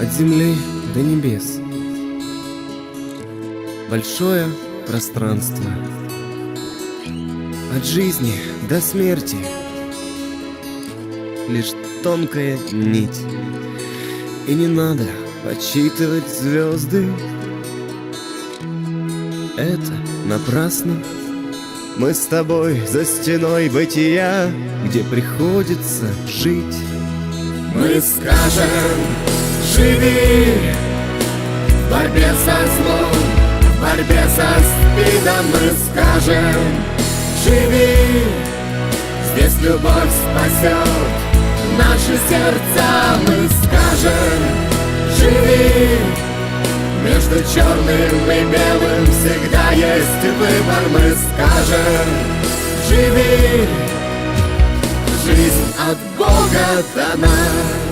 От земли до небес. Большое пространство. От жизни до смерти. Лишь тонкая нить. И не надо подсчитывать звезды. Это напрасно. Мы с тобой за стеной бытия Где приходится жить. Мы скажем, живи. В борьбе со злом, в борьбе со спидом Мы скажем, живи. Здесь любовь спасет наши сердца Мы скажем, живи. Между черным и белым всегда есть выбор Мы скажем, живи. Жизнь от Бога дана